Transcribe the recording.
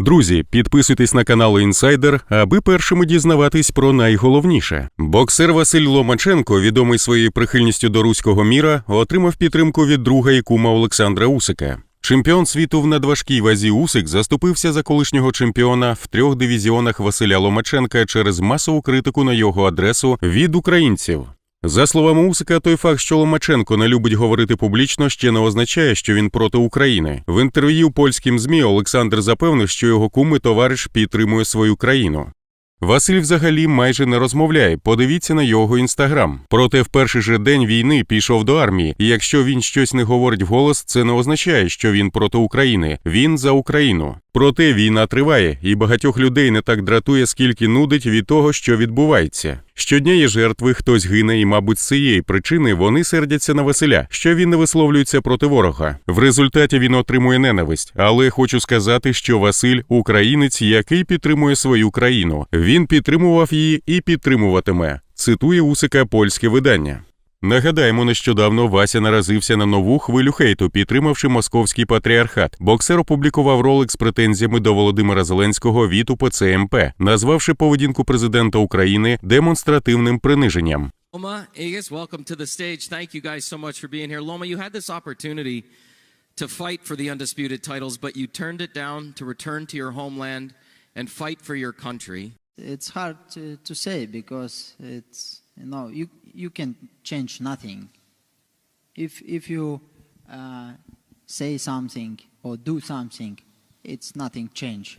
Друзі, підписуйтесь на канал Інсайдер, аби першими дізнаватись про найголовніше. Боксер Василь Ломаченко, відомий своєю прихильністю до руського міра, отримав підтримку від друга і кума Олександра Усика. Чемпіон світу в надважкій вазі Усик заступився за колишнього чемпіона в трьох дивізіонах Василя Ломаченка через масову критику на його адресу від українців. За словами Усика, той факт, що Ломаченко не любить говорити публічно, ще не означає, що він проти України. В інтерв'ю польським ЗМІ Олександр запевнив, що його кум і товариш підтримує свою країну. Василь взагалі майже не розмовляє. Подивіться на його інстаграм. Проте в перший же день війни пішов до армії. І якщо він щось не говорить вголос, це не означає, що він проти України. Він за Україну. Проте війна триває, і багатьох людей не так дратує, скільки нудить від того, що відбувається. Щодня є жертви, хтось гине, і, мабуть, з цієї причини вони сердяться на Василя, що він не висловлюється проти ворога. В результаті він отримує ненависть. Але хочу сказати, що Василь українець, який підтримує свою країну. Він підтримував її і підтримуватиме. Цитує Усика польське видання. Нагадаємо, нещодавно Вася наразився на нову хвилю хейту, підтримавши московський патріархат. Боксер опублікував ролик з претензіями до Володимира Зеленського від УПЦ МП, назвавши поведінку президента України демонстративним приниженням. Loma Aegis, welcome to the stage. Thank you guys so much for being here. Loma, you had this opportunity to fight for the undisputed titles, but you turned it down to return to your homeland and fight for your country. It's hard to, to say because it's know you you can change nothing. If if you uh, say something or do something, it's nothing change.